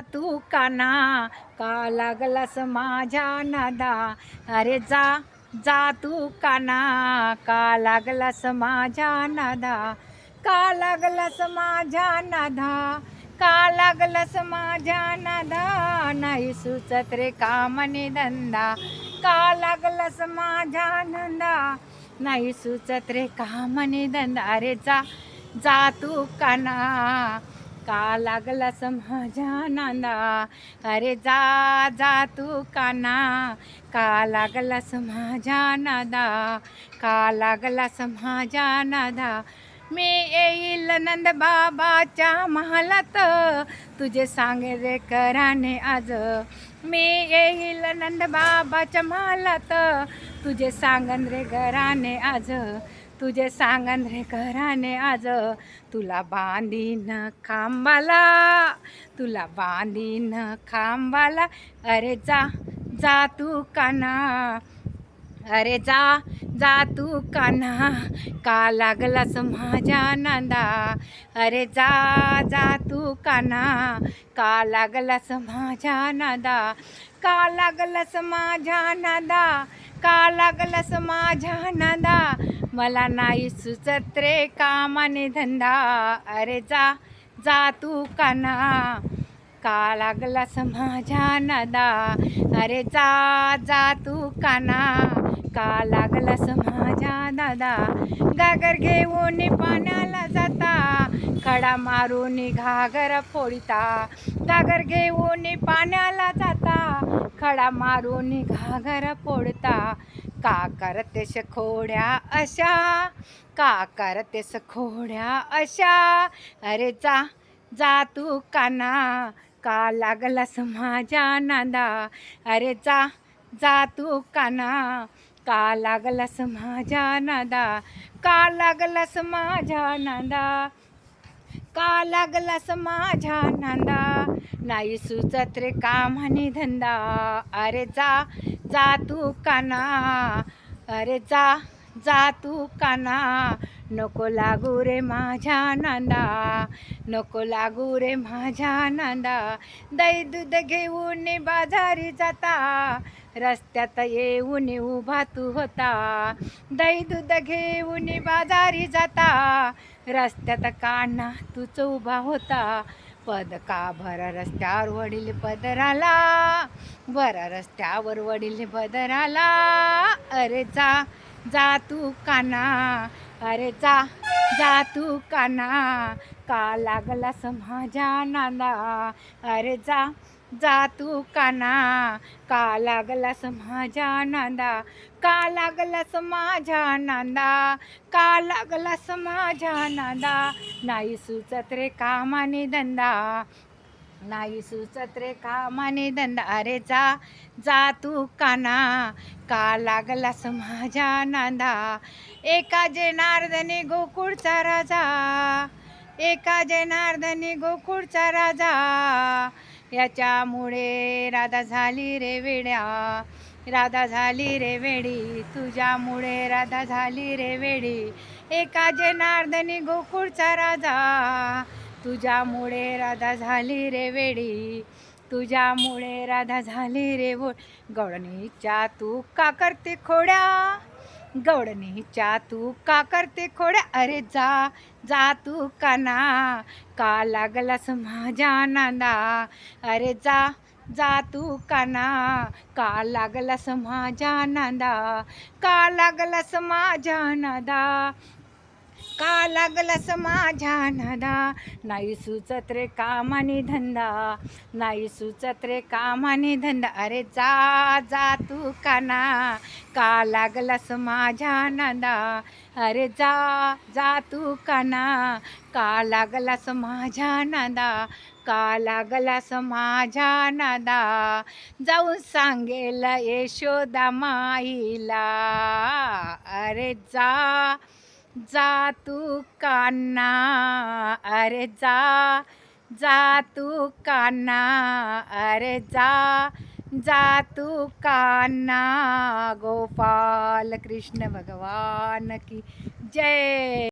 तू काना का लागलास माझ्या नादा? अरे जा जा तू काना का लागलास माझ्या नादा? का लागलास माझ्या नादा? का लागलास माझ्या नादा? नाही सुचत रे कामने धंदा? का लागलास माझ्या नंदा? नाही सुचत रे कामने धंदा? अरे जा जा तू काना का लागला समजा नांदा अरे जा जा तू काना. का लागला माझ्या नादा का लागला माझ्या नादा मी येईल नंद बाबाच्या महालात. तुझे सांगे रे कराने आज. मी येईल नंद बाबाच्या महालात. तुझे सांगन रे घराने आज. तुझे सांगन रे घराने आज. तुला बांधीन खांबाला तुला बांधीन खांबाला. अरे जा जा तू काना. अरे जा जा तू कान्हा का लागलास माझ्या नांदा? अरे जा जा तू कान्हा का लागलास माझ्या नादा? का लागलास माझ्या नादा का लागलास माझ्या नादा मला नाही सुचत रे कामाने धंदा. अरे जा जा तू काना. का लागलास माझ्या नादा अरे जा जा तू काना. का लागलास माझ्या दादा गागर घेऊन पाण्याला जाता. खडा मारून घागर फोडिता. गागर घेऊन पाण्याला जाता. खडा मारून घागर फोडता. का करतेस खोड्या अशा? का करतेस खोड्या अशा? अरे जा जा तू काना. का लागलास माझ्या नांदा? अरे जा जा तू काना. का लागलास माझ्या नादा? का लागलास माझ्या नांदा? का लागलास माझ्या नांदा? नाही सुचत रे काम आणि धंदा? अरे जा जा तू काना. अरे जा जा तू काना. नको लागू रे माझ्या नांदा नको लागू रे माझ्या नांदा. दही दूध घेऊन बाजारी जाता रस्त्यात येऊन उभा तू होता. दही दूध घेऊन बाजारी जाता रस्त्यात काना तूच उभा होता. पद का भर रस्त्यावर वडील पदराला? भर रस्त्यावर वडील पदराला? अरे जा जा तू काना अरे जा जा तू काना का लागलास माझ्या नांदा अरे जा जा तू काना का लागलास माझ्या नांदा का लागलास माझ्या नांदा का लागलास माझ्या नांदा नाही सुचत रे कामाने धंदा नाही सुचत रे कामाने धंदा अरे जा जा तू काना. का लागलास माझ्या नांदा? एका जनार्दने गोकुळचा राजा. एका जनार्दने गोकुळचा राजा. याच्यामुळे राधा झाली रे वेड्या. राधा झाली रे वेडी. तुझ्यामुळे राधा झाली रे वेडी. एका जनार्दने गोकुळचा राजा. तुझ्यामुळे राधा झाली रे वेडी. तुझ्यामुळे राधा झाली रे वो गवळणीच्या तू का करते खोड्या. गवळणीच्या तू का करते खोड्या. अरे जा जा तू काना का लागलास माझ्या नांदा अरे जा जा तू काना का लागलास माझ्या नांदा का लागलास माझ्या नादा का लागलास माझ्या नदा? नाही सुचत रे कामाने धंदा. नाही सुचत रे कामाने धंदा. अरे जा जा तू काना. का लागलास माझ्या नदा? अरे जा जा तू काना. का लागलास माझ्या नादा? का लागलास माझ्या नादा? जाऊन सांगेल यशोदा माईला. अरे जा जा तू कान्ना अरे जा जा तू कान्ना अरे जा जा तू कान्ना गोपाल कृष्ण भगवान की जय।